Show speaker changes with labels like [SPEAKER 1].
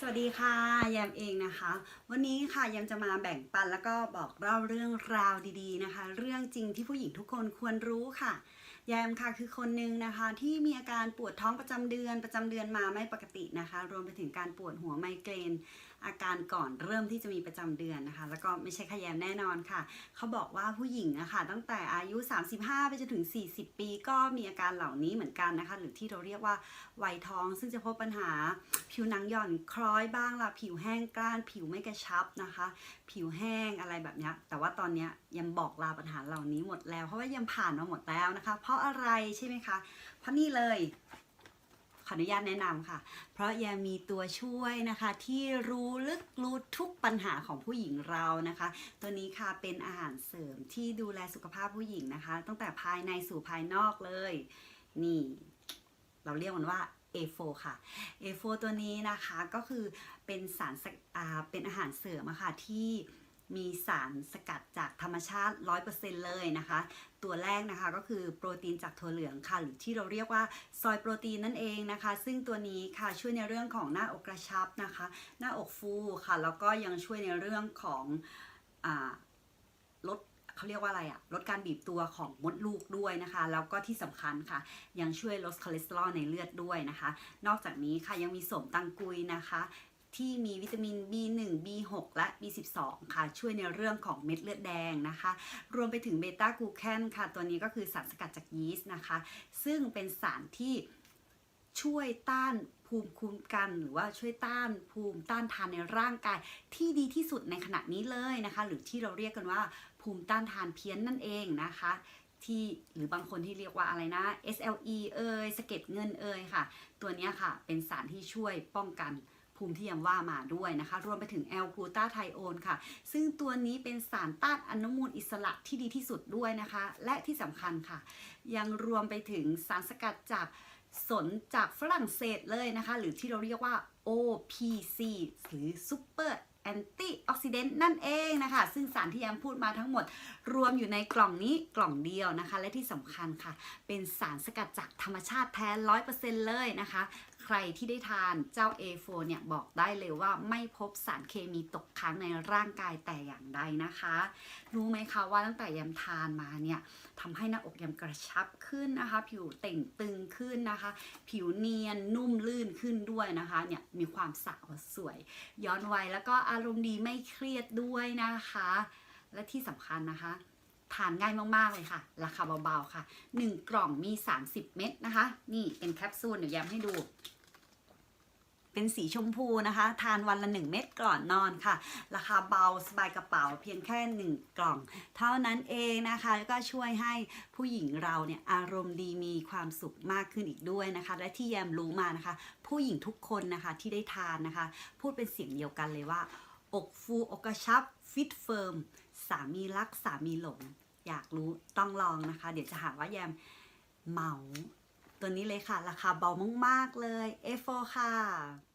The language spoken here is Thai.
[SPEAKER 1] สวัสดีค่ะยามเองนะคะ วันนี้ค่ะยามจะมาแบ่งปันแล้วก็บอกเล่าเรื่องราวดีๆนะคะ เรื่องจริงที่ผู้หญิงทุกคนควรรู้ค่ะยามค่ะคือคนหนึ่งนะคะ ที่มีอาการปวดท้องประจำเดือนประจำเดือนมาไม่ปกตินะคะ รวมไปถึงการปวดหัวไมเกรนอาการก่อนเริ่มที่จะมีประจำเดือนนะคะ แล้วก็ไม่ใช่แค่แยมแน่นอนค่ะ เขาบอกว่าผู้หญิงอะค่ะ ตั้งแต่อายุ 35 ไปจนถึง 40 ปีก็มีอาการเหล่านี้เหมือนกันนะคะ หรือที่เราเรียกว่าวัยทอง ซึ่งจะพบปัญหาผิวหนังหย่อนคล้อยบ้างล่ะผิวแห้งกร้าน ผิวไม่กระชับนะคะ ผิวแห้งอะไรแบบนี้แต่ว่าตอนนี้ยังบอกลาปัญหาเหล่านี้หมดแล้ว เพราะว่ายังผ่านมาหมดแล้วนะคะ เพราะอะไรใช่ไหมคะ เพราะนี่เลย ขออนุญาตแนะนำค่ะ เพราะแยมมีตัวช่วยนะคะ ที่รู้ลึกรู้ทุกปัญหาของผู้หญิงเรานะคะ ตัวนี้ค่ะเป็นอาหารเสริมที่ดูแลสุขภาพผู้หญิงนะคะ ตั้งแต่ภายในสู่ภายนอกเลย นี่ เราเรียกมันว่า A4 ค่ะ A4 ตัวนี้นะคะก็คือเป็นสารเป็นอาหารเสริมอะค่ะที่ มีสารสกัดจากธรรมชาติ 100%เลยนะคะ ตัวแรกนะคะก็คือโปรตีนจากถั่วเหลืองค่ะ หรือที่เราเรียกว่าซอยโปรตีนนั่นเองนะคะ ซึ่งตัวนี้ค่ะช่วยในเรื่องของหน้าอกกระชับนะคะ หน้าอกฟูค่ะ แล้วก็ยังช่วยในเรื่องของอลดเขาเรียกว่าอะไรอะลดการบีบตัวของมดลูกด้วยนะคะ แล้วก็ที่สำคัญค่ะ ยังช่วยลดคอเลสเตอรอลในเลือดด้วยนะคะ นอกจากนี้ค่ะยังมีสมตังกุยนะคะ ที่มีวิตามิน B1 B6 และ B12 ค่ะ ช่วยในเรื่องของเม็ดเลือดแดงนะคะ รวมไปถึงเบต้ากลูแคนค่ะ ตัวนี้ก็คือสารสกัดจากยีสต์นะคะ ซึ่งเป็นสารที่ช่วยต้านภูมิคุ้มกันหรือว่าช่วยต้านภูมิต้านทานในร่างกายที่ดีที่สุดในขณะนี้เลยนะคะ หรือที่เราเรียกกันว่าภูมิต้านทานเพี้ยนนั่นเองนะคะที่หรือบางคนที่เรียกว่าอะไรนะ SLE เอ่ยสะเก็ดเงินเอ่ยค่ะ ตัวนี้ค่ะเป็นสารที่ช่วยป้องกัน ภูมิที่ยำว่ามาด้วยนะคะ รวมไปถึงแอลกูตาไทโอนค่ะ ซึ่งตัวนี้เป็นสารต้านอนุมูลอิสระที่ดีที่สุดด้วยนะคะ และที่สำคัญค่ะ ยังรวมไปถึงสารสกัดจากสนจากฝรั่งเศสเลยนะคะ หรือที่เราเรียกว่า OPC หรือ Super Anti Oxidant นั่นเองนะคะ ซึ่งสารที่แอมพูดมาทั้งหมด รวมอยู่ในกล่องนี้กล่องเดียวนะคะ และที่สำคัญค่ะ เป็นสารสกัดจากธรรมชาติแท้100%เลยนะคะ ใครที่ได้ทานเจ้า A4 เนี่ยบอกได้เลยว่าไม่พบสารเคมีตกค้างในร่างกายแต่อย่างใดนะคะ รู้ไหมคะว่าตั้งแต่ยำทานมาเนี่ยทำให้หน้าอกยำกระชับขึ้นนะคะ ผิวเต่งตึงขึ้นนะคะ ผิวเนียนนุ่มลื่นขึ้นด้วยนะคะเนี่ยมีความสาวสวย ย้อนวัยแล้วก็อารมณ์ดีไม่เครียดด้วยนะคะ และที่สำคัญนะคะทานง่ายมาก ๆ เลยค่ะ ราคาเบา ๆ ค่ะ 1 กล่องมี 30 เม็ดนะคะ นี่เป็นแคปซูลเดี๋ยวย้ำให้ดู เป็นสีชมพูนะคะ ทานวันละ 1 เม็ดก่อนนอนค่ะ ราคาเบาสบายกระเป๋าเพียงแค่ 1 กล่อง เท่านั้นเองนะคะก็ช่วยให้ผู้หญิงเราเนี่ยอารมณ์ดีมีความสุขมากขึ้นอีกด้วยนะคะ และที่แยมรู้มานะคะ ผู้หญิงทุกคนนะคะที่ได้ทานนะคะ พูดเป็นเสียงเดียวกันเลยว่า อกฟูอกกระชับฟิตเฟิร์มสามีรักสามีหลง อยากรู้ต้องลองนะคะ เดี๋ยวจะหาว่าแยมเหมาตัวนี้เลยค่ะ ราคาเบามาก ๆ เลย A4 ค่ะ